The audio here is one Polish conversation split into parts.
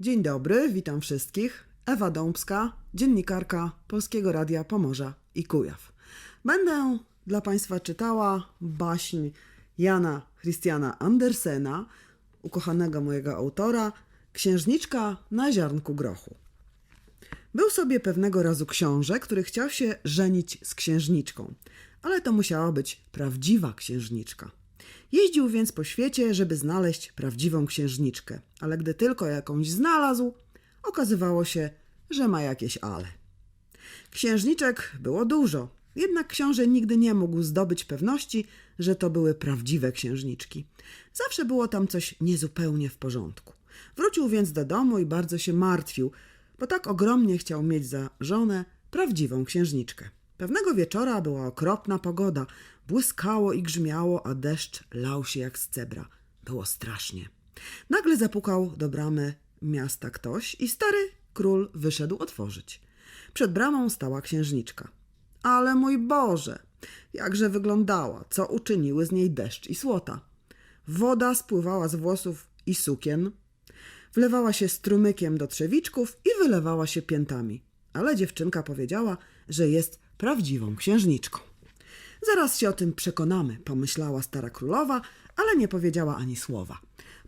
Dzień dobry, witam wszystkich. Ewa Dąbska, dziennikarka Polskiego Radia Pomorza i Kujaw. Będę dla Państwa czytała baśń Jana Christiana Andersena, ukochanego mojego autora, Księżniczka na ziarnku grochu. Był sobie pewnego razu książę, który chciał się żenić z księżniczką, ale to musiała być prawdziwa księżniczka. Jeździł więc po świecie, żeby znaleźć prawdziwą księżniczkę, ale gdy tylko jakąś znalazł, okazywało się, że ma jakieś ale. Księżniczek było dużo, jednak książę nigdy nie mógł zdobyć pewności, że to były prawdziwe księżniczki. Zawsze było tam coś niezupełnie w porządku. Wrócił więc do domu i bardzo się martwił, bo tak ogromnie chciał mieć za żonę prawdziwą księżniczkę. Pewnego wieczora była okropna pogoda, błyskało i grzmiało, a deszcz lał się jak z cebra. Było strasznie. Nagle zapukał do bramy miasta ktoś i stary król wyszedł otworzyć. Przed bramą stała księżniczka. Ale mój Boże, jakże wyglądała, co uczyniły z niej deszcz i słota. Woda spływała z włosów i sukien, wlewała się strumykiem do trzewiczków i wylewała się piętami. Ale dziewczynka powiedziała, że jest prawdziwą księżniczką. Zaraz się o tym przekonamy, pomyślała stara królowa, ale nie powiedziała ani słowa.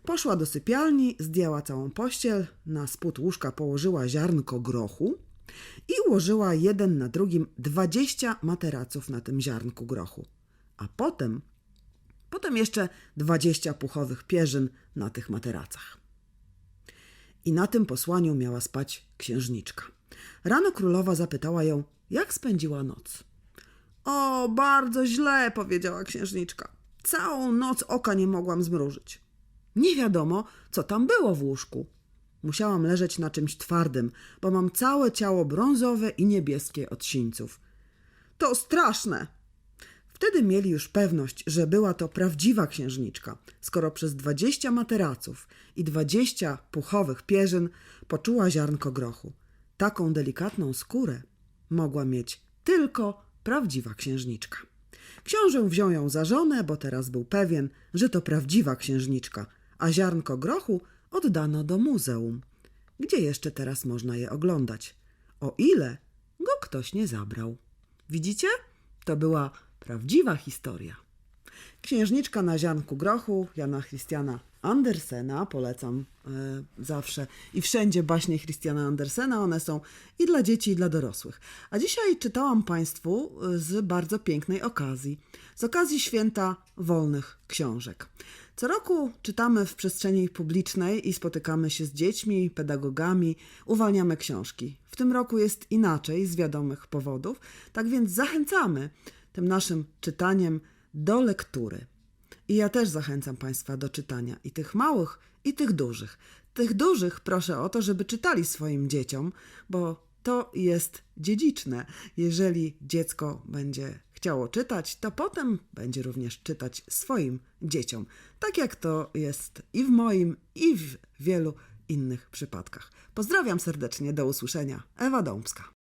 Poszła do sypialni, zdjęła całą pościel, na spód łóżka położyła ziarnko grochu i ułożyła jeden na drugim dwadzieścia materaców na tym ziarnku grochu. A potem, potem jeszcze dwadzieścia puchowych pierzyn na tych materacach. I na tym posłaniu miała spać księżniczka. Rano królowa zapytała ją, jak spędziła noc. O, bardzo źle, powiedziała księżniczka. Całą noc oka nie mogłam zmrużyć. Nie wiadomo, co tam było w łóżku. Musiałam leżeć na czymś twardym, bo mam całe ciało brązowe i niebieskie od sińców. To straszne! Wtedy mieli już pewność, że była to prawdziwa księżniczka, skoro przez dwadzieścia materaców i dwadzieścia puchowych pierzyn poczuła ziarnko grochu. Taką delikatną skórę mogła mieć tylko prawdziwa księżniczka. Książę wziął ją za żonę, bo teraz był pewien, że to prawdziwa księżniczka, a ziarnko grochu oddano do muzeum, gdzie jeszcze teraz można je oglądać. O ile go ktoś nie zabrał. Widzicie? To była prawdziwa historia. Księżniczka na ziarnku grochu Jana Christiana Andersena, polecam e, zawsze i wszędzie baśnie Christiana Andersena, one są i dla dzieci, i dla dorosłych. A dzisiaj czytałam Państwu e, z bardzo pięknej okazji, z okazji święta wolnych książek. Co roku czytamy w przestrzeni publicznej i spotykamy się z dziećmi, pedagogami, uwalniamy książki. W tym roku jest inaczej z wiadomych powodów, tak więc zachęcamy tym naszym czytaniem do lektury. I ja też zachęcam Państwa do czytania i tych małych, i tych dużych. Tych dużych proszę o to, żeby czytali swoim dzieciom, bo to jest dziedziczne. Jeżeli dziecko będzie chciało czytać, to potem będzie również czytać swoim dzieciom. Tak jak to jest i w moim, i w wielu innych przypadkach. Pozdrawiam serdecznie, do usłyszenia. Ewa Dąbska.